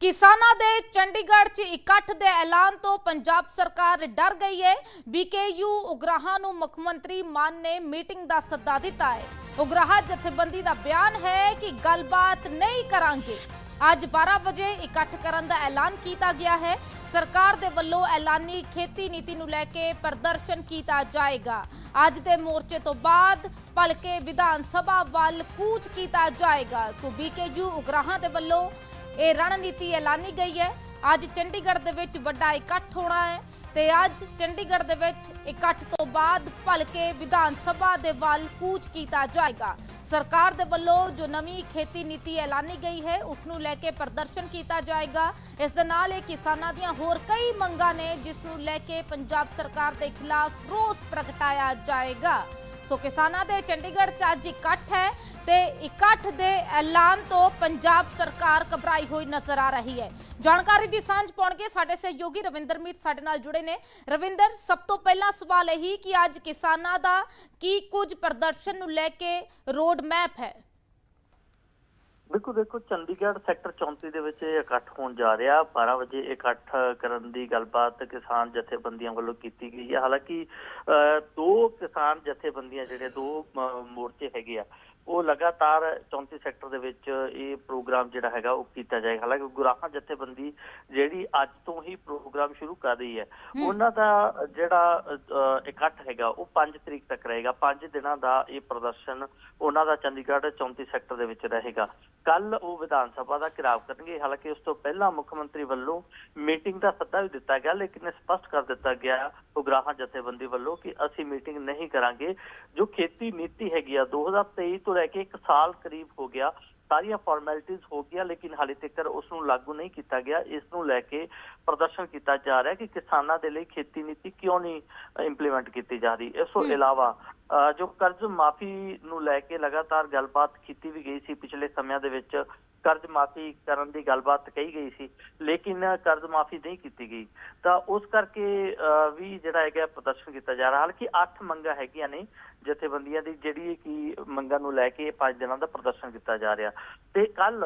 ਕਿਸਾਨਾਂ ਦੇ ਚੰਡੀਗੜ੍ਹ 'ਚ ਇਕੱਠ ਦੇ ਐਲਾਨ ਤੋਂ ਪੰਜਾਬ ਸਰਕਾਰ ਡਰ ਗਈ ਹੈ ਬੀਕੇਯੂ ਉਗਰਾਹਾਂ ਨੂੰ ਮੁੱਖ ਮੰਤਰੀ ਮਾਨ ਨੇ ਮੀਟਿੰਗ ਦਾ ਸੱਦਾ ਦਿੱਤਾ ਹੈ ਉਗਰਾਹਾਂ ਜਥੇਬੰਦੀ ਦਾ ਬਿਆਨ ਹੈ ਕਿ ਗੱਲਬਾਤ ਨਹੀਂ ਕਰਾਂਗੇ। ਅੱਜ 12 ਵਜੇ ਇਕੱਠ ਕਰਨ ਦਾ ਐਲਾਨ ਕੀਤਾ ਗਿਆ ਹੈ। ਸਰਕਾਰ ਦੇ ਵੱਲੋਂ ਐਲਾਨੀ ਖੇਤੀ ਨੀਤੀ ਨੂੰ ਲੈ ਕੇ ਪ੍ਰਦਰਸ਼ਨ ਕੀਤਾ ਜਾਏਗਾ। ਅੱਜ ਦੇ ਮੋਰਚੇ ਤੋਂ ਬਾਅਦ ਭਲਕੇ ਵਿਧਾਨ ਸਭਾ ਵੱਲ ਕੂਚ ਕੀਤਾ ਜਾਏਗਾ। ਸੋ ਬੀਕੇਯੂ ਉਗਰਾਹਾਂ ਦੇ ਵੱਲੋਂ ਇਹ ਰਣਨੀਤੀ ਐਲਾਨੀ ਗਈ ਹੈ। ਅੱਜ ਚੰਡੀਗੜ੍ਹ ਦੇ ਵਿੱਚ ਵੱਡਾ ਇਕੱਠ ਹੋਣਾ ਹੈ ਤੇ ਅੱਜ ਚੰਡੀਗੜ੍ਹ ਦੇ ਵਿੱਚ ਇਕੱਠ ਤੋਂ ਬਾਅਦ ਭਲਕੇ ਵਿਧਾਨ ਸਭਾ ਦੇ ਵੱਲ ਕੂਚ ਕੀਤਾ ਜਾਏਗਾ। ਸਰਕਾਰ ਦੇ ਵੱਲੋਂ ਜੋ ਨਵੀਂ ਖੇਤੀ ਨੀਤੀ ਐਲਾਨੀ ਗਈ ਹੈ ਉਸ ਨੂੰ ਲੈ ਕੇ ਪ੍ਰਦਰਸ਼ਨ ਕੀਤਾ ਜਾਏਗਾ। ਇਸ ਦੇ ਨਾਲ ਇਹ ਕਿਸਾਨਾਂ ਦੀਆਂ ਹੋਰ ਕਈ ਮੰਗਾਂ ਨੇ, ਜਿਸ ਨੂੰ ਲੈ ਕੇ ਪੰਜਾਬ ਸਰਕਾਰ ਦੇ ਖਿਲਾਫ ਰੋਸ ਪ੍ਰਗਟਾਇਆ ਜਾਏਗਾ। ਸੋ ਕਿਸਾਨਾਂ ਦੇ ਚੰਡੀਗੜ੍ਹ 'ਚ ਅੱਜ ਇਕੱਠ ਹੈ ਤੇ ਇਕੱਠ ਦੇ ਐਲਾਨ ਤੋਂ ਪੰਜਾਬ ਸਰਕਾਰ ਘਬਰਾਈ ਹੋਈ ਨਜ਼ਰ ਆ ਰਹੀ ਹੈ। ਜਾਣਕਾਰੀ ਦੀ ਸਾਂਝ ਪਾਉਣਗੇ ਸਾਡੇ ਸਹਿਯੋਗੀ ਰਵਿੰਦਰ ਮੀਤ ਸਾਡੇ ਨਾਲ ਜੁੜੇ ਨੇ। ਰਵਿੰਦਰ, ਸਭ ਤੋਂ ਪਹਿਲਾ ਸਵਾਲ ਇਹੀ ਕਿ ਅੱਜ ਕਿਸਾਨਾਂ ਦਾ ਕੀ ਕੁਝ ਪ੍ਰਦਰਸ਼ਨ ਨੂੰ ਲੈ ਕੇ ਰੋਡ ਮੈਪ ਹੈ? ਬਿਲਕੁਲ ਦੇਖੋ ਚੰਡੀਗੜ੍ਹ ਸੈਕਟਰ 34 ਦੇ ਵਿੱਚ ਇਹ ਇਕੱਠ ਹੋਣ ਜਾ ਰਿਹਾ। 12 ਵਜੇ ਇਕੱਠ ਕਰਨ ਦੀ ਗੱਲਬਾਤ ਕਿਸਾਨ ਜਥੇਬੰਦੀਆਂ ਵੱਲੋਂ ਕੀਤੀ ਗਈ ਹੈ। ਹਾਲਾਂਕਿ ਅਹ, ਦੋ ਕਿਸਾਨ ਜਥੇਬੰਦੀਆਂ ਜਿਹੜੇ ਦੋ ਮ- ਮੋਰਚੇ ਹੈਗੇ ਆ ਉਹ ਲਗਾਤਾਰ 34 ਸੈਕਟਰ ਦੇ ਵਿੱਚ ਇਹ ਪ੍ਰੋਗਰਾਮ ਜਿਹੜਾ ਹੈਗਾ ਉਹ ਕੀਤਾ ਜਾਏਗਾ। ਹਾਲਾਂਕਿ ਗੁਰਾਹਾਂ ਜਥੇਬੰਦੀ ਜਿਹੜੀ ਅੱਜ ਤੋਂ ਹੀ ਪ੍ਰੋਗਰਾਮ ਸ਼ੁਰੂ ਕਰ ਰਹੀ ਹੈ ਉਹਨਾਂ ਦਾ ਜਿਹੜਾ ਇਕੱਠ ਹੈਗਾ ਉਹ 5 ਤਰੀਕ ਤੱਕ ਰਹੇਗਾ। 5 ਦਿਨਾਂ ਦਾ ਇਹ ਪ੍ਰਦਰਸ਼ਨ ਉਹਨਾਂ ਦਾ ਚੰਡੀਗੜ੍ਹ 34 ਸੈਕਟਰ ਦੇ ਵਿੱਚ ਰਹੇਗਾ। ਕੱਲ ਉਹ ਵਿਧਾਨ ਸਭਾ ਦਾ ਘਿਰਾਵ ਕਰਨਗੇ। ਹਾਲਾਂਕਿ ਉਸ ਤੋਂ ਪਹਿਲਾਂ ਮੁੱਖ ਮੰਤਰੀ ਵੱਲੋਂ ਮੀਟਿੰਗ ਦਾ ਸੱਦਾ ਵੀ ਦਿੱਤਾ ਗਿਆ ਲੇਕਿਨ ਇਹ ਸਪਸ਼ਟ ਕਰ ਦਿੱਤਾ ਗਿਆ ਉਗਰਾਹਾਂ ਜਥੇਬੰਦੀ ਵੱਲੋਂ ਕਿ ਅਸੀਂ ਮੀਟਿੰਗ ਨਹੀਂ ਕਰਾਂਗੇ। ਜੋ ਖੇਤੀ ਨੀਤੀ ਹੈਗੀ ਆ 2023 ਤੋਂ ਲੈ ਕੇ 1 ਸਾਲ ਕਰੀਬ ਹੋ ਗਿਆ ਸਾਰੀਆਂ ਫਾਰਮੈਲਿਟੀਆਂ ਹੋ ਗਈਆਂ ਲੇਕਿਨ ਹਾਲੇ ਤੱਕ ਉਸ ਨੂੰ ਲਾਗੂ ਨਹੀਂ ਕੀਤਾ ਗਿਆ। ਇਸ ਨੂੰ ਲੈ ਕੇ ਪ੍ਰਦਰਸ਼ਨ ਕੀਤਾ ਜਾ ਰਿਹਾ ਕਿ ਕਿਸਾਨਾਂ ਦੇ ਲਈ ਖੇਤੀ ਨੀਤੀ ਕਿਉਂ ਨਹੀਂ ਇੰਪਲੀਮੈਂਟ ਕੀਤੀ ਜਾ ਰਹੀ। ਇਸ ਤੋਂ ਇਲਾਵਾ ਜੋ ਕਰਜ਼ ਮਾਫੀ ਨੂੰ ਲੈ ਕੇ ਲਗਾਤਾਰ ਗੱਲਬਾਤ ਕੀਤੀ ਵੀ ਗਈ ਸੀ ਪਿਛਲੇ ਸਮਿਆਂ ਦੇ ਵਿੱਚ ਕਰਜ਼ ਮਾਫੀ ਕਰਨ ਦੀ ਗੱਲਬਾਤ ਕਹੀ ਗਈ ਸੀ ਲੇਕਿਨ ਕਰਜ਼ ਮਾਫੀ ਨਹੀਂ ਕੀਤੀ ਗਈ। ਤਾਂ ਉਸ ਕਰਕੇ ਅ, ਵੀ ਜਿਹੜਾ ਹੈਗਾ ਪ੍ਰਦਰਸ਼ਨ ਕੀਤਾ ਜਾ ਰਿਹਾ ਹਾਲਾਂਕਿ 8 ਮੰਗਾਂ ਹੈਗੀਆਂ ਨੇ ਜਥੇਬੰਦੀਆਂ ਦੀ ਜਿਹੜੀ ਕਿ ਮੰਗਾਂ ਨੂੰ ਲੈ ਕੇ 5 ਦਿਨਾਂ ਦਾ ਪ੍ਰਦਰਸ਼ਨ ਕੀਤਾ ਜਾ ਰਿਹਾ। ਤੇ ਕੱਲ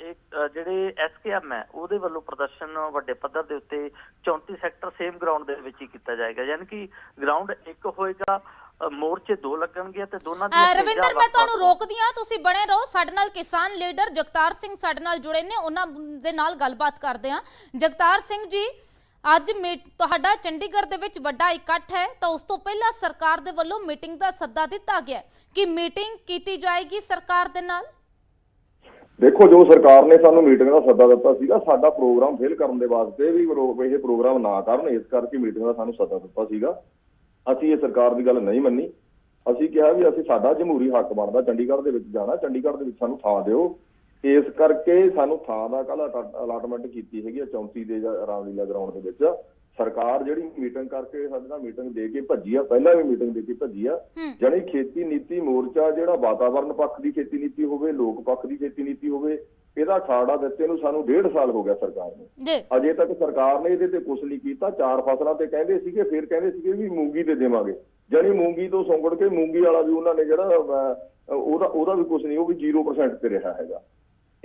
ਇੱਕ ਅ, ਜਿਹੜੇ ਐਸਕੇਐਮ ਹੈ ਉਹਦੇ ਵੱਲੋਂ ਪ੍ਰਦਰਸ਼ਨ ਵੱਡੇ ਪੱਧਰ ਦੇ ਉੱਤੇ 34 ਸੈਕਟਰ ਸੇਮ ਗਰਾਊਂਡ ਦੇ ਵਿੱਚ ਹੀ ਕੀਤਾ ਜਾਏਗਾ। ਯਾਨੀ ਕਿ ਗਰਾਊਂਡ ਇੱਕ ਹੋਏਗਾ ਅ, ਮੋਰਚੇ ਦੋ ਲੱਗਣਗੇ ਤੇ ਦੋਨਾਂ ਅਹ ਦੀਆਂ ਰਵਿੰਦਰ ਮੈਂ ਤੁਹਾਨੂੰ ਰੋਕਦੀ ਹਾਂ ਤੁਸੀਂ ਬਣੇ ਰਹੋ। ਸਾਡੇ ਨਾਲ ਕਿਸਾਨ ਲੀਡਰ ਜਗਤਾਰ ਸਿੰਘ ਸਾਡੇ ਨਾਲ ਜੁੜੇ ਨੇ ਉਹਨਾਂ ਦੇ ਨਾਲ ਗੱਲਬਾਤ ਕਰਦੇ ਹਾਂ। ਜਗਤਾਰ ਸਿੰਘ ਜੀ ਅੱਜ ਮੀ- ਤੁਹਾਡਾ ਚੰਡੀਗੜ੍ਹ ਦੇ ਵਿੱਚ ਵੱਡਾ ਇਕੱਠ ਹੈ ਤਾਂ ਉਸ ਤੋਂ ਪਹਿਲਾਂ ਸਰਕਾਰ ਦੇ ਵੱਲੋਂ ਮੀਟਿੰਗ ਦਾ ਸੱਦਾ ਦਿੱਤਾ ਗਿਆ ਹੈ। ਕਿ ਮੀਟਿੰਗ ਕੀਤੀ ਜਾਏਗੀ ਸਰਕਾਰ ਦੇ ਨਾਲ? ਦੇਖੋ ਜੋ ਸਰਕਾਰ ਨੇ ਸਾਨੂੰ ਮੀਟਿੰਗ ਦਾ ਸੱਦਾ ਦਿੱਤਾ ਸੀਗਾ ਸਾਡਾ ਪ੍ਰੋਗਰਾਮ ਫੇਲ ਕਰਨ ਦੇ ਵਾਸਤੇ ਵੀ ਇਹ ਪ੍ਰੋਗਰਾਮ ਨਾ ਕਰਨ ਇਸ ਕਰਕੇ ਮੀਟਿੰਗ ਦਾ ਸਾਨੂੰ ਸੱਦਾ ਦਿੱਤਾ ਸੀਗਾ। ਅਸੀਂ ਇਹ ਸਰਕਾਰ ਦੀ ਗੱਲ ਨਹੀਂ ਮੰਨੀ। ਅਸੀਂ ਕਿਹਾ ਵੀ ਅਸੀਂ ਸਾਡਾ ਜਮਹੂਰੀ ਹੱਕ ਬਣਦਾ ਚੰਡੀਗੜ੍ਹ ਦੇ ਵਿੱਚ ਜਾਣਾ ਚੰਡੀਗੜ੍ਹ ਦੇ ਵਿੱਚ ਸਾਨੂੰ ਥਾਂ ਦਿਓ। ਇਸ ਕਰਕੇ ਸਾਨੂੰ ਥਾਂ ਦਾ ਕੱਲ ਅਲਾਟਮੈਂਟ ਕੀਤੀ ਹੈਗੀ ਆ 34 ਦੇ ਰਾਮਲੀਲਾ ਗਰਾਊਂਡ ਦੇ ਵਿੱਚ। ਸਰਕਾਰ ਜਿਹੜੀ ਮੀਟਿੰਗ ਕਰਕੇ ਸਾਡੇ ਨਾਲ ਮੀਟਿੰਗ ਦੇ ਕੇ ਭੱਜੀ ਆ ਪਹਿਲਾਂ ਵੀ ਮੀਟਿੰਗ ਦੇ ਕੇ ਭੱਜੀ ਆ ਜਾਣੀ ਖੇਤੀ ਨੀਤੀ ਮੋਰਚਾ ਜਿਹੜਾ ਵਾਤਾਵਰਣ ਪੱਖ ਦੀ ਖੇਤੀ ਨੀਤੀ ਹੋਵੇ ਲੋਕ ਪੱਖ ਦੀ ਖੇਤੀ ਨੀਤੀ ਹੋਵੇ ਇਹਦਾ ਖਾੜਾ ਦਿੱਤੇ ਨੂੰ ਸਾਨੂੰ ਡੇਢ ਸਾਲ ਹੋ ਗਿਆ ਸਰਕਾਰ ਨੂੰ। ਅਜੇ ਤੱਕ ਸਰਕਾਰ ਨੇ ਇਹਦੇ ਤੇ ਕੁਝ ਨਹੀਂ ਕੀਤਾ। ਚਾਰ ਫਸਲਾਂ ਤੇ ਕਹਿੰਦੇ ਸੀਗੇ ਫਿਰ ਕਹਿੰਦੇ ਸੀਗੇ ਵੀ ਮੂੰਗੀ ਤੇ ਦੇਵਾਂਗੇ। ਜਾਣੀ ਮੂੰਗੀ ਤੋਂ ਸੁੰਗੜ ਕੇ ਮੂੰਗੀ ਵਾਲਾ ਵੀ ਉਹਨਾਂ ਨੇ ਜਿਹੜਾ ਉਹਦਾ ਉਹਦਾ ਵੀ ਕੁਝ ਨਹੀਂ ਉਹ ਵੀ 0% ਤੇ ਰਿਹਾ ਹੈਗਾ।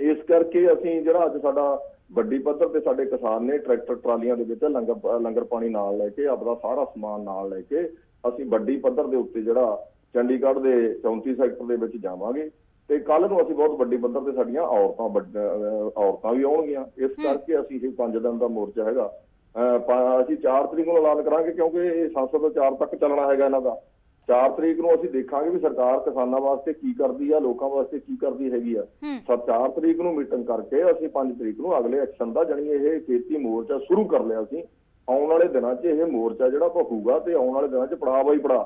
ਇਸ ਕਰਕੇ ਅਸੀਂ ਜਿਹੜਾ ਅੱਜ ਸਾਡਾ ਵੱਡੀ ਪੱਧਰ ਤੇ ਸਾਡੇ ਕਿਸਾਨ ਨੇ ਟਰੈਕਟਰ ਟਰਾਲੀਆਂ ਦੇ ਵਿੱਚ ਲੰਗਰ ਲੰਗਰ ਪਾਣੀ ਨਾਲ ਲੈ ਕੇ ਆਪਦਾ ਸਾਰਾ ਸਮਾਨ ਨਾਲ ਲੈ ਕੇ ਅਸੀਂ ਵੱਡੀ ਪੱਧਰ ਦੇ ਉੱਤੇ ਜਿਹੜਾ ਚੰਡੀਗੜ੍ਹ ਦੇ 34 ਸੈਕਟਰ ਦੇ ਵਿੱਚ ਜਾਵਾਂਗੇ। ਤੇ ਕੱਲ ਨੂੰ ਅਸੀਂ ਬਹੁਤ ਵੱਡੀ ਪੱਧਰ ਤੇ ਸਾਡੀਆਂ ਔਰਤਾਂ ਔਰਤਾਂ ਵੀ ਆਉਣਗੀਆਂ। ਇਸ ਕਰਕੇ ਅਸੀਂ ਇਹ 5 ਦਿਨ ਦਾ ਮੋਰਚਾ ਹੈਗਾ। ਅਸੀਂ 4 ਤਰੀਕ ਨੂੰ ਐਲਾਨ ਕਰਾਂਗੇ ਕਿਉਂਕਿ ਇਹ ਸੰਸਦ 4 ਤੱਕ ਚੱਲਣਾ ਹੈਗਾ ਇਹਨਾਂ ਦਾ। 4 ਤਰੀਕ ਨੂੰ ਅਸੀਂ ਦੇਖਾਂਗੇ ਵੀ ਸਰਕਾਰ ਕਿਸਾਨਾਂ ਵਾਸਤੇ ਕੀ ਕਰਦੀ ਆ ਲੋਕਾਂ ਵਾਸਤੇ ਕੀ ਕਰਦੀ ਹੈਗੀ ਆ। ਹੂੰ। ਸਰ 4 ਤਰੀਕ ਨੂੰ ਮੀਟਿੰਗ ਕਰਕੇ ਅਸੀਂ 5 ਤਰੀਕ ਨੂੰ ਅਗਲੇ ਐਕਸ਼ਨ ਦਾ ਜਾਣੀ ਇਹ ਖੇਤੀ ਮੋਰਚਾ ਸ਼ੁਰੂ ਕਰ ਲਿਆ ਸੀ। ਆਉਣ ਵਾਲੇ ਦਿਨਾਂ 'ਚ ਇਹ ਮੋਰਚਾ ਜਿਹੜਾ ਭਖੂਗਾ ਤੇ ਆਉਣ ਵਾਲੇ ਦਿਨਾਂ 'ਚ ਪੜਾ ਬਾਈ ਪੜਾ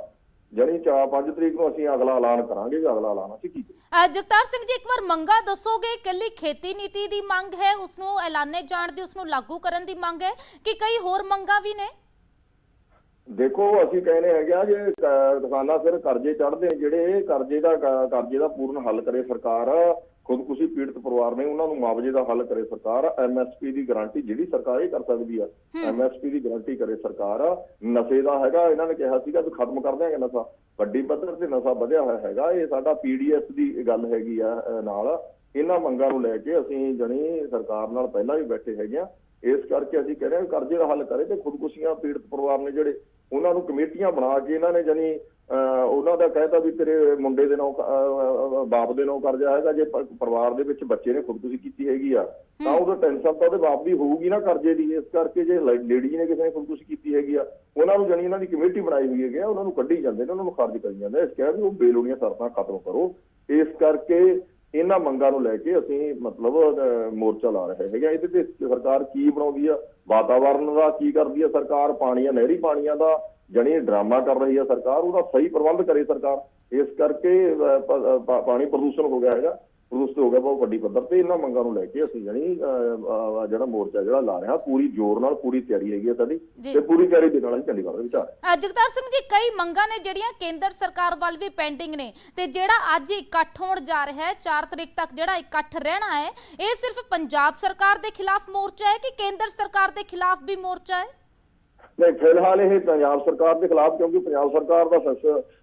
ਜਾਣੀ 4 5 ਤਰੀਕ ਨੂੰ ਅਸੀਂ ਅਗਲਾ ਐਲਾਨ ਕਰਾਂਗੇ ਵੀ ਅਗਲਾ ਐਲਾਨ ਅਸੀਂ ਕੀ ਜਗਤਾਰ ਸਿੰਘ ਜੀ ਇੱਕ ਵਾਰ ਮੰਗਾ ਦੱਸੋਗੇ ਇਕੱਲੀ ਖੇਤੀ ਨੀਤੀ ਦੀ ਮੰਗ ਹੈ ਉਸ ਨੂੰ ਐਲਾਨੇ ਜਾਣ ਦੀ ਉਸ ਨੂੰ ਲਾਗੂ ਕਰਨ ਦੀ ਮੰਗ ਹੈ ਕਿ ਕਈ ਹੋਰ ਮੰਗਾਂ ਵੀ ਨੇ? ਦੇਖੋ ਅਸੀਂ ਕਹਿੰਦੇ ਹੈਗੇ ਆ ਜੇ ਕ- ਕਿਸਾਨਾਂ ਸਿਰ ਕਰਜ਼ੇ ਚੜਦੇ ਜਿਹੜੇ ਕਰਜ਼ੇ ਦਾ ਕ- ਕਰਜ਼ੇ ਦਾ ਪੂਰਨ ਹੱਲ ਕਰੇ ਸਰਕਾਰ। ਖੁਦਕੁਸ਼ੀ ਪੀੜਤ ਪਰਿਵਾਰ ਨੇ ਉਹਨਾਂ ਨੂੰ ਮੁਆਵਜ਼ੇ ਦਾ ਹੱਲ ਕਰੇ ਸਰਕਾਰ ਐਮਐਸਪੀ ਦੀ ਗਾਰੰਟੀ ਜਿਹੜੀ ਸਰਕਾਰ ਇਹ ਕਰ ਸਕਦੀ ਆ। ਐਮਐਸਪੀ ਦੀ ਗਾਰੰਟੀ ਕਰੇ ਸਰਕਾਰ ਨਸ਼ੇ ਦਾ ਹੈਗਾ ਇਹਨਾਂ ਨੇ ਕਿਹਾ ਸੀਗਾ ਵੀ ਖਤਮ ਕਰ ਦਿਆਂਗੇ ਨਸ਼ਾ। ਵੱਡੀ ਪੱਧਰ ਤੇ ਨਸ਼ਾ ਵਧਿਆ ਹੋਇਆ ਹੈਗਾ ਇਹ ਸਾਡਾ ਪੀਡੀਐਸ ਦੀ ਗੱਲ ਹੈਗੀ ਆ ਨਾਲ। ਇਹਨਾਂ ਮੰਗਾਂ ਨੂੰ ਲੈ ਕੇ ਅਸੀਂ ਜਣੀ ਸਰਕਾਰ ਨਾਲ ਪਹਿਲਾਂ ਵੀ ਬੈਠੇ ਹੈਗੇ ਆ ਇਸ ਕਰਕੇ ਅਸੀਂ ਕਹਿ ਰਹੇ ਹਾਂ ਕਰਜ਼ੇ ਦਾ ਹੱਲ ਕਰੇ ਤੇ ਖੁਦਕੁਸ਼ੀਆਂ ਪੀੜਤ ਪਰਿਵਾਰ ਨੇ ਜਿਹੜੇ ਉਹਨਾਂ ਨੂੰ ਕਮੇਟੀਆਂ ਬਣਾ ਕੇ ਇਹਨਾਂ ਨੇ ਜਣੀ ਉਹਨਾਂ ਦਾ ਕਹਿਤਾ ਵੀ ਤੇਰੇ ਮੁੰਡੇ ਦੇ ਨਾਂ ਬਾਪ ਦੇ ਨਾਂ ਕਰਜ਼ਾ ਹੈਗਾ ਜੇ ਪਰਿਵਾਰ ਦੇ ਵਿੱਚ ਬੱਚੇ ਨੇ ਖੁਦਕੁਸ਼ੀ ਕੀਤੀ ਹੈਗੀ ਆ ਤਾਂ ਉਹਦਾ ਟੈਨਸ਼ਨ ਤਾਂ ਉਹਦੇ ਬਾਪ ਦੀ ਹੋਊਗੀ ਨਾ ਕਰਜ਼ੇ ਦੀ। ਇਸ ਕਰਕੇ ਜੇ ਲੇਡੀ ਨੇ ਕਿਸੇ ਨੇ ਖੁਦਕੁਸ਼ੀ ਕੀਤੀ ਹੈਗੀ ਆ ਉਹਨਾਂ ਨੂੰ ਜਣੀ ਇਹਨਾਂ ਦੀ ਕਮੇਟੀ ਬਣਾਈ ਹੋਈ ਹੈਗੀ ਆ ਉਹਨਾਂ ਨੂੰ ਕੱਢੀ ਜਾਂਦੇ ਨੇ ਉਹਨਾਂ ਨੂੰ ਖਾਰਜ ਕਰੀ ਜਾਂਦੇ ਇਸ ਕਹਿ ਵੀ ਉਹ ਬੇਲੋੜੀਆਂ ਸ਼ਰਤਾਂ ਖਤਮ ਕਰੋ। ਇਸ ਕਰਕੇ ਇਹਨਾਂ ਮੰਗਾਂ ਨੂੰ ਲੈ ਕੇ ਅਸੀਂ ਮਤਲਬ ਅਹ, ਮੋਰਚਾ ਲਾ ਰਹੇ ਹੈਗੇ ਆ। ਇਹਦੇ ਤੇ ਸਰਕਾਰ ਕੀ ਬਣਾਉਂਦੀ ਆ? ਵਾਤਾਵਰਣ ਦਾ ਕੀ ਕਰਦੀ ਆ ਸਰਕਾਰ? ਪਾਣੀਆਂ ਨਹਿਰੀ ਪਾਣੀਆਂ ਦਾ ਜਣੀ ਡਰਾਮਾ ਕਰ ਰਹੀ ਆ ਸਰਕਾਰ ਉਹਦਾ ਸਹੀ ਪ੍ਰਬੰਧ ਕਰੇ ਸਰਕਾਰ। ਇਸ ਕਰਕੇ ਪਾਣੀ ਪ੍ਰਦੂਸ਼ਣ ਹੋ ਗਿਆ ਹੈਗਾ। ਪ੍ਰਦੂਸ਼ਿਤ ਹੋ ਗਿਆ ਬਹੁਤ ਵੱਡੀ ਪੱਧਰ ਤੇ ਇਹਨਾਂ ਮੰਗਾਂ ਨੂੰ ਲੈ ਕੇ ਅਸੀਂ ਜਣੀ ਜਿਹੜਾ ਮੋਰਚਾ ਜਿਹੜਾ ਲਾ ਰਹੇ ਪੂਰੀ ਜ਼ੋਰ ਨਾਲ ਪੂਰੀ ਤਿਆਰੀ ਹੈਗੀ ਸਾਡੀ। ਤੇ ਪੂਰੀ ਤਿਆਰੀ ਦੇ ਨਾਲ ਅਸੀਂ ਚੰਡੀਗੜ੍ਹ ਦੇ ਵਿੱਚ ਆ ਰਹੇ ਹਾਂ। ਜਗਤਾਰ ਸਿੰਘ ਜੀ ਕਈ ਮੰਗਾਂ ਨੇ ਜਿਹੜੀਆਂ ਕੇਂਦਰ ਸਰਕਾਰ ਵੱਲ ਵੀ ਪੈਂਡਿੰਗ ਨੇ ਤੇ ਜਿਹੜਾ ਅੱਜ ਇਕੱਠ ਹੋਣ ਜਾ ਰਿਹਾ ਹੈ 4 ਤਰੀਕ ਤੱਕ ਜਿਹੜਾ ਇਕੱਠ ਰਹਿਣਾ ਹੈ ਇਹ ਸਿਰਫ ਪੰਜਾਬ ਸਰਕਾਰ ਦੇ ਖਿਲਾਫ ਮੋਰਚਾ ਹੈ ਕਿ ਕੇਂਦਰ ਸਰਕਾਰ ਦੇ ਖਿਲਾਫ ਵੀ ਮੋਰਚਾ ਹੈ ਨਹੀਂ ਫਿਲਹਾਲ ਇਹ ਪੰਜਾਬ ਸਰਕਾਰ ਦੇ ਖਿਲਾਫ ਕਿਉਂਕਿ ਪੰਜਾਬ ਸਰਕਾਰ ਦਾ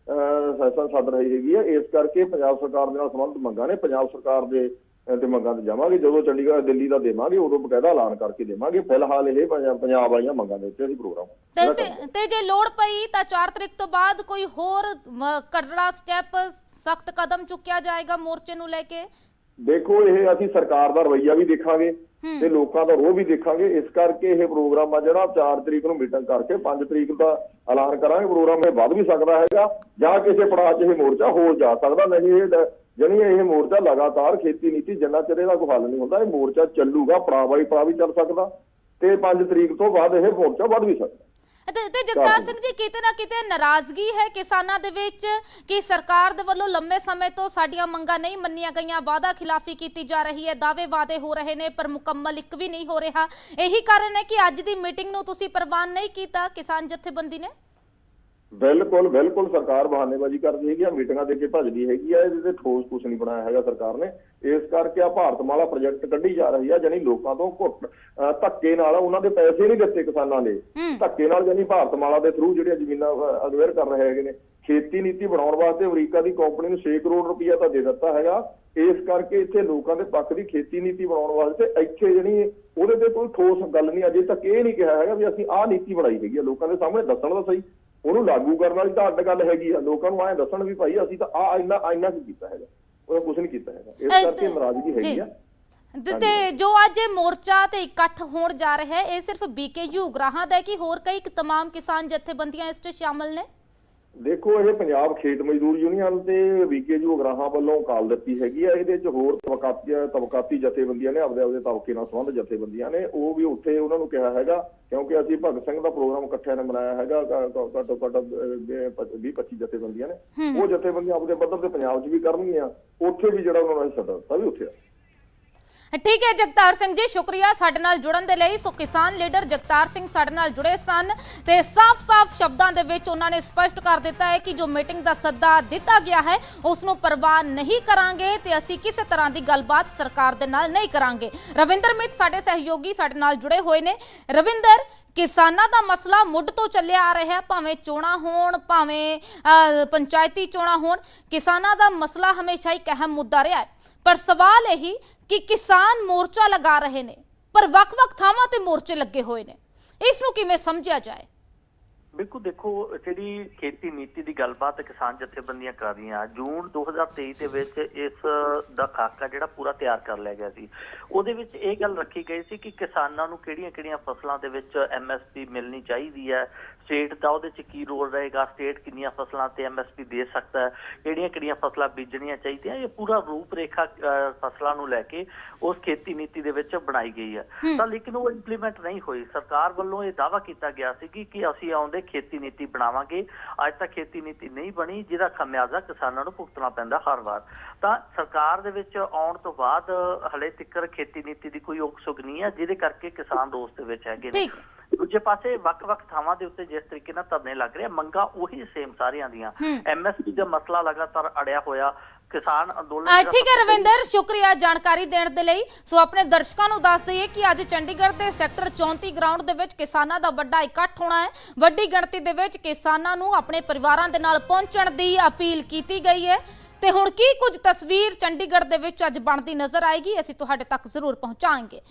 ਸੈਸ਼ਨ ਸੱਦ ਰਹੀ ਹੈਗੀ ਹੈ ਇਸ ਕਰਕੇ ਪੰਜਾਬ ਸਰਕਾਰ ਦੇ ਨਾਲ ਸੰਬੰਧਿਤ ਮੰਗਾਂ ਨੇ। ਪੰਜਾਬ ਸਰਕਾਰ ਦੇ ਤੇ ਮੰਗਾਂ ਤੇ ਜਾਵਾਂਗੇ। ਜਦੋਂ ਚੰਡੀਗੜ੍ਹ ਦਿੱਲੀ ਦਾ ਦੇਵਾਂਗੇ ਉਦੋਂ ਬਕਾਇਦਾ ਐਲਾਨ ਕਰਕੇ ਦੇਵਾਂਗੇ। ਫਿਲਹਾਲ ਇਹ ਪੰਜਾਬ ਵਾਲੀਆਂ ਮੰਗਾਂ ਦੇ ਉੱਤੇ ਅਸੀਂ ਪ੍ਰੋਗਰਾਮ। ਤੇ ਜੇ ਲੋੜ ਪਈ ਤਾਂ 4 ਤਰੀਕ ਤੋਂ ਬਾਅਦ ਕੋਈ ਹੋਰ ਮ, ਕਰੜਾ ਸਟੈਪ ਸਖਤ ਕਦਮ ਚੁੱਕਿਆ ਜਾਏਗਾ ਮੋਰਚੇ ਨੂੰ ਲੈ ਕੇ? ਦੇਖੋ ਇਹ ਅਸੀਂ ਸਰਕਾਰ ਦਾ ਰਵੱਈਆ ਵੀ ਦੇਖਾਂਗੇ। ਤੇ ਲੋਕਾਂ ਦਾ ਰੋਹ ਵੀ ਦੇਖਾਂਗੇ। ਇਸ ਕਰਕੇ ਇਹ ਪ੍ਰੋਗਰਾਮ ਆ ਜਿਹੜਾ 4 ਤਰੀਕ ਨੂੰ ਮੀਟਿੰਗ ਕਰਕੇ 5 ਤਰੀਕ ਦਾ ਐਲਾਨ ਕਰਾਂਗੇ। ਪ੍ਰੋਗਰਾਮ ਇਹ ਵੱਧ ਵੀ ਸਕਦਾ ਹੈਗਾ ਜਾਂ ਕਿਸੇ ਪੜਾਅ 'ਚ ਇਹ ਮੋਰਚਾ ਹੋ ਜਾ ਸਕਦਾ। ਨਹੀਂ ਇਹ ਜਾਣੀ ਇਹ ਮੋਰਚਾ ਲਗਾਤਾਰ ਖੇਤੀ ਨੀਤੀ ਜਿੰਨਾ ਚਿਰ ਇਹਦਾ ਕੋਈ ਹੱਲ ਨਹੀਂ ਹੁੰਦਾ ਇਹ ਮੋਰਚਾ ਚੱਲੂਗਾ ਪੜਾਅ ਵਾਈ ਪੜਾਅ ਵੀ ਚੱਲ ਸਕਦਾ। ਤੇ 5 ਤਰੀਕ ਤੋਂ ਬਾਅਦ ਇਹ ਮੋਰਚਾ ਵੱਧ ਵੀ ਸਕਦਾ। ਤੇ ਤੇ ਜਗਤਾਰ ਸਿੰਘ ਜੀ ਕਿਤੇ ਨਾ ਕਿਤੇ ਨਾਰਾਜ਼ਗੀ ਹੈ ਕਿਸਾਨਾਂ ਦੇ ਵਿੱਚ ਕਿ ਸਰਕਾਰ ਦੇ ਵੱਲੋਂ ਲੰਮੇ ਸਮੇਂ ਤੋਂ ਸਾਡੀਆਂ ਮੰਗਾਂ ਨਹੀਂ ਮੰਨੀਆਂ ਗਈਆਂ ਵਾਅਦਾ ਖਿਲਾਫੀ ਕੀਤੀ ਜਾ ਰਹੀ ਹੈ ਦਾਅਵੇ ਵਾਅਦੇ ਹੋ ਰਹੇ ਨੇ ਪਰ ਮੁਕੰਮਲ ਇੱਕ ਵੀ ਨਹੀਂ ਹੋ ਰਿਹਾ। ਇਹੀ ਕਾਰਨ ਹੈ ਕਿ ਅੱਜ ਦੀ ਮੀਟਿੰਗ ਨੂੰ ਤੁਸੀਂ ਪ੍ਰਵਾਨ ਨਹੀਂ ਕੀਤਾ ਕਿਸਾਨ ਜਥੇਬੰਦੀ ਨੇ? ਬਿਲਕੁਲ ਬਿਲਕੁਲ ਸਰਕਾਰ ਬਹਾਨੇਬਾਜ਼ੀ ਕਰਦੀ ਹੈਗੀ ਆ ਮੀਟਿੰਗਾਂ ਦੇ ਕੇ ਭੱਜਦੀ ਹੈਗੀ ਆ ਇਹਦੇ ਤੇ ਠੋਸ ਕੁਝ ਨਹੀਂ ਬਣਾਇਆ ਹੈਗਾ ਸਰਕਾਰ ਨੇ। ਇਸ ਕਰਕੇ ਆ ਭਾਰਤਮਾਲਾ ਪ੍ਰੋਜੈਕਟ ਕੱਢੀ ਜਾ ਰਹੀ ਆ ਜਾਨੀ ਲੋਕਾਂ ਤੋਂ ਘੁੱਟ ਧੱਕੇ ਨਾਲ ਉਹਨਾਂ ਦੇ ਪੈਸੇ ਨਹੀਂ ਦਿੱਤੇ ਕਿਸਾਨਾਂ ਨੇ ਧੱਕੇ ਨਾਲ ਜਾਨੀ ਭਾਰਤਮਾਲਾ ਦੇ ਥਰੂ ਜਿਹੜੀਆਂ ਜ਼ਮੀਨਾਂ ਅਗਵੇਅਰ ਕਰ ਰਹੇ ਹੈਗੇ ਨੇ। ਖੇਤੀ ਨੀਤੀ ਬਣਾਉਣ ਵਾਸਤੇ ਅਮਰੀਕਾ ਦੀ ਕੰਪਨੀ ਨੂੰ 6 ਕਰੋੜ ਰੁਪਈਆ ਤਾਂ ਦੇ ਦਿੱਤਾ ਹੈਗਾ। ਇਸ ਕਰਕੇ ਇੱਥੇ ਲੋਕਾਂ ਦੇ ਪੱਖ ਦੀ ਖੇਤੀ ਨੀਤੀ ਬਣਾਉਣ ਵਾਸਤੇ ਇੱਥੇ ਜਿਹੜੀ ਉਹਦੇ ਤੇ ਕੋਈ ਠੋਸ ਗੱਲ ਨਹੀਂ ਅਜੇ ਤੱਕ ਇਹ ਨਹੀਂ ਕਿਹਾ ਹੈਗਾ ਵੀ ਅਸੀਂ ਆਹ ਨੀਤੀ ਬਣਾਈ ਹੈਗੀ ਆ। ਲੋਕਾਂ ਦੇ ਸਾਹਮਣੇ ਦੱਸਣ ਦਾ ਸਹੀ। ਉਹਨੂੰ ਲਾਗੂ ਕਰਨ ਵਾਲੀ ਤਾਂ ਅੱਡ ਗੱਲ ਹੈਗੀ ਆ। ਲੋਕਾਂ ਨੂੰ ਐਂ ਦੱਸਣ ਵੀ ਭਾਈ ਅਸੀਂ ਤਾਂ ਆ ਇੰਨਾ ਇੰਨਾ ਕੀ ਕੀਤਾ ਹੈਗਾ। ਉਹ ਕੁਝ ਨਹੀਂ ਕੀਤਾ ਹੈਗਾ। ਇਸ ਕਰਕੇ ਨਾਰਾਜ਼ਗੀ ਹੈਗੀ। ਆ। ਤੇ- ਜੋ ਅੱਜ ਇਹ ਮੋਰਚਾ ਤੇ ਇਕੱਠ ਹੋਣ ਜਾ ਰਿਹਾ ਹੈ ਇਹ ਸਿਰਫ ਬੀਕੇਯੂ ਉਗਰਾਹਾਂ ਦਾ ਹੈ ਕਿ ਹੋਰ ਕਈ ਤਮਾਮ ਕਿਸਾਨ ਜਥੇਬੰਦੀਆਂ ਇਸ 'ਚ ਸ਼ਾਮਲ ਨੇ? ਦੇਖੋ ਇਹ ਪੰਜਾਬ ਖੇਤ ਮਜ਼ਦੂਰ ਯੂਨੀਅਨ ਤੇ ਵੀਕੇਯੂ ਉਗਰਾਹਾਂ ਵੱਲੋਂ ਕਾਲ ਦਿੱਤੀ ਹੈਗੀ ਆ। ਇਹਦੇ ਚ ਹੋਰ ਤਬਕਾਤੀ ਤਬਕਾਤੀ ਜਥੇਬੰਦੀਆਂ ਨੇ ਆਪਦੇ ਆਪਦੇ ਤਬਕੇ ਨਾਲ ਸੰਬੰਧ ਜਥੇਬੰਦੀਆਂ ਨੇ। ਉਹ ਵੀ ਉੱਥੇ ਉਹਨਾਂ ਨੂੰ ਕਿਹਾ ਹੈਗਾ ਕਿਉਂਕਿ ਅਸੀਂ ਭਗਤ ਸਿੰਘ ਦਾ ਪ੍ਰੋਗਰਾਮ ਇਕੱਠਿਆਂ ਨੇ ਮਨਾਇਆ ਹੈਗਾ ਘੱਟੋ ਘੱਟ 20 25 ਜਥੇਬੰਦੀਆਂ ਨੇ। ਉਹ ਜਥੇਬੰਦੀਆਂ ਆਪਦੇ ਪੱਧਰ ਤੇ ਪੰਜਾਬ 'ਚ ਵੀ ਕਰਨਗੀਆਂ। ਉੱਥੇ ਵੀ ਜਿਹੜਾ ਉਹਨਾਂ ਨੂੰ ਸੱਦਾ ਵੀ ਉੱਥੇ ਆ। ਠੀਕ ਹੈ, ਜਗਤਾਰ ਸਿੰਘ ਜੀ, ਸ਼ੁਕਰੀਆ ਸਾਡੇ ਨਾਲ ਜੁੜਨ ਦੇ ਲਈ। ਸੋ ਕਿਸਾਨ ਲੀਡਰ ਜਗਤਾਰ ਸਿੰਘ ਸਾਡੇ ਨਾਲ ਜੁੜੇ ਸਨ ਤੇ ਸਾਫ਼-ਸਾਫ਼ ਸ਼ਬਦਾਂ ਦੇ ਵਿੱਚ ਉਹਨਾਂ ਨੇ ਸਪਸ਼ਟ ਕਰ ਦਿੱਤਾ ਹੈ ਕਿ ਜੋ ਮੀਟਿੰਗ ਦਾ ਸੱਦਾ ਦਿੱਤਾ ਗਿਆ ਹੈ, ਉਸ ਨੂੰ ਪ੍ਰਵਾਹ ਨਹੀਂ ਕਰਾਂਗੇ ਤੇ ਅਸੀਂ ਕਿਸੇ ਤਰ੍ਹਾਂ ਦੀ ਗੱਲਬਾਤ ਸਰਕਾਰ ਦੇ ਨਾਲ ਨਹੀਂ ਕਰਾਂਗੇ। ਰਵਿੰਦਰ ਮਿੱਤ ਸਾਡੇ ਸਹਿਯੋਗੀ ਸਾਡੇ ਨਾਲ ਜੁੜੇ ਹੋਏ ਨੇ। ਰਵਿੰਦਰ, ਕਿਸਾਨਾਂ ਦਾ ਮਸਲਾ ਮੁੱਢ ਤੋਂ ਚੱਲਿਆ ਆ ਰਿਹਾ, ਭਾਵੇਂ ਚੋਣਾਂ ਹੋਣ, ਭਾਵੇਂ ਪੰਚਾਇਤੀ ਚੋਣਾਂ ਹੋਣ, ਕਿਸਾਨਾਂ ਦਾ ਮਸਲਾ ਹਮੇਸ਼ਾ ਹੀ ਇੱਕ ਅਹਿਮ ਮੁੱਦਾ ਰਿਹਾ ਹੈ। ਪਰ ਸਵਾਲ ਇਹੀ ਕਿ ਕਿਸਾਨ ਮੋਰਚਾ ਲਗਾ ਰਹੇ ਨੇ, ਪਰ ਵੱਖ-ਵੱਖ ਥਾਵਾਂ ਤੇ ਮੋਰਚੇ ਲੱਗੇ ਹੋਏ ਨੇ। ਇਸ ਨੂੰ ਕਿਵੇਂ ਸਮਝਿਆ ਜਾਏ? ਬਿਲਕੁਲ ਦੇਖੋ ਜਿਹੜੀ ਖੇਤੀ ਨੀਤੀ ਦੀ ਗੱਲਬਾਤ ਕਿਸਾਨ ਜਥੇਬੰਦੀਆਂ ਕਰ ਰਹੀਆਂ ਜੂਨ 2023 ਦੇ ਵਿੱਚ ਇਸ ਦਾ ਖਾਕਾ ਜਿਹੜਾ ਪੂਰਾ ਤਿਆਰ ਕਰ ਲਿਆ ਗਿਆ ਸੀ। ਉਹਦੇ ਵਿੱਚ ਇਹ ਗੱਲ ਰੱਖੀ ਗਈ ਸੀ ਕਿ ਕਿਸਾਨਾਂ ਨੂੰ ਕਿਹੜੀਆਂ-ਕਿਹੜੀਆਂ ਫਸਲਾਂ ਦੇ ਵਿੱਚ ਐਮਐਸਪੀ ਮਿਲਣੀ ਚਾਹੀਦੀ ਹੈ। ਸਟੇਟ ਦਾ ਉਹਦੇ 'ਚ ਕੀ ਰੋਲ ਰਹੇਗਾ? ਸਟੇਟ ਕਿੰਨੀਆਂ ਫਸਲਾਂ ਤੇ ਐਮਐਸਪੀ ਦੇ ਸਕਦਾ ਹੈ? ਕਿਹੜੀਆਂ-ਕਿਹੜੀਆਂ ਫਸਲਾਂ ਬੀਜਣੀਆਂ ਚਾਹੀਦੀਆਂ? ਇਹ ਪੂਰਾ ਰੂਪ ਰੇਖਾ ਅਹ, ਫਸਲਾਂ ਨੂੰ ਲੈ ਕੇ ਉਸ ਖੇਤੀ ਨੀਤੀ ਦੇ ਵਿੱਚ ਬਣਾਈ ਗਈ ਹੈ। ਤਾਂ ਲੇਕਿਨ ਉਹ ਇੰਪਲੀਮੈਂਟ ਨਹੀਂ ਹੋਈ। ਸਰਕਾਰ ਵੱਲੋਂ ਇਹ ਦਾਅਵਾ ਕੀਤਾ ਗਿਆ ਸੀ ਕਿ ਕਿ ਅਸੀਂ ਆਉਂਦੇ ਖੇਤੀ ਨੀਤੀ ਬਣਾਵਾਂਗੇ। ਅੱਜ ਤੱਕ ਖੇਤੀ ਨੀਤੀ ਨਹੀਂ ਬਣੀ, ਜਿਹਦਾ ਖਮਿਆਜ਼ਾ ਕਿਸਾਨਾਂ ਨੂੰ ਭੁਗਤਣਾ ਪੈਂਦਾ ਹਰ ਵਾਰ। ਤਾਂ ਸਰਕਾਰ ਦੇ ਵਿੱਚ ਆਉਣ ਤੋਂ ਬਾਅਦ ਹਲੇ ਤੱਕ ਖੇਤੀ ਨੀਤੀ ਦੀ ਕੋਈ ਉਕਸੁਕ ਨਹੀਂ ਹੈ, ਜਿਹਦੇ ਕਰਕੇ ਕਿਸਾਨ ਦੋਸਤ ਦੇ ਵਿੱਚ ਹੈਗੇ ਨੇ। ਦੂਜੇ ਪਾਸੇ ਵੱਖ-ਵੱਖ ਥਾਵਾਂ ਦੇ ਉੱਤੇ ਜਿਸ ਤਰੀਕੇ ਨਾਲ ਧਰਨੇ ਲੱਗ ਰਹੇ ਆ, ਮੰਗਾਂ ਉਹੀ ਸੇਮ ਸਾਰਿਆਂ ਦੀਆਂ। ਐਮਐਸਪੀ ਦਾ ਮਸਲਾ ਲਗਾਤਾਰ ਅੜਿਆ ਹੋਇਆ ਕਿਸਾਨ ਅੰਦੋਲਨ ਠੀਕ ਹੈ ਰਵਿੰਦਰ ਸ਼ੁਕਰੀਆ ਜਾਣਕਾਰੀ ਦੇਣ ਦੇ ਲਈ। ਸੋ ਆਪਣੇ ਦਰਸ਼ਕਾਂ ਨੂੰ ਦੱਸ ਦਈਏ ਕਿ ਅੱਜ ਚੰਡੀਗੜ੍ਹ ਦੇ ਸੈਕਟਰ 34 ਗਰਾਊਂਡ ਦੇ ਵਿੱਚ ਕਿਸਾਨਾਂ ਦਾ ਵੱਡਾ ਇਕੱਠ ਹੋਣਾ ਹੈ। ਵੱਡੀ ਗਿਣਤੀ ਦੇ ਵਿੱਚ ਕਿਸਾਨਾਂ ਨੂੰ ਆਪਣੇ ਪਰਿਵਾਰਾਂ ਦੇ ਨਾਲ ਪਹੁੰਚਣ ਦੀ ਅਪੀਲ ਕੀਤੀ ਗਈ ਹੈ। ਤੇ ਹੁਣ ਕੀ ਕੁਝ ਤਸਵੀਰ ਚੰਡੀਗੜ੍ਹ ਦੇ ਵਿੱਚ ਅੱਜ ਬਣਦੀ ਨਜ਼ਰ ਆਏਗੀ ਅਸੀਂ ਤੁਹਾਡੇ ਤੱਕ ਜ਼ਰੂਰ ਪਹੁੰਚਾਵਾਂਗੇ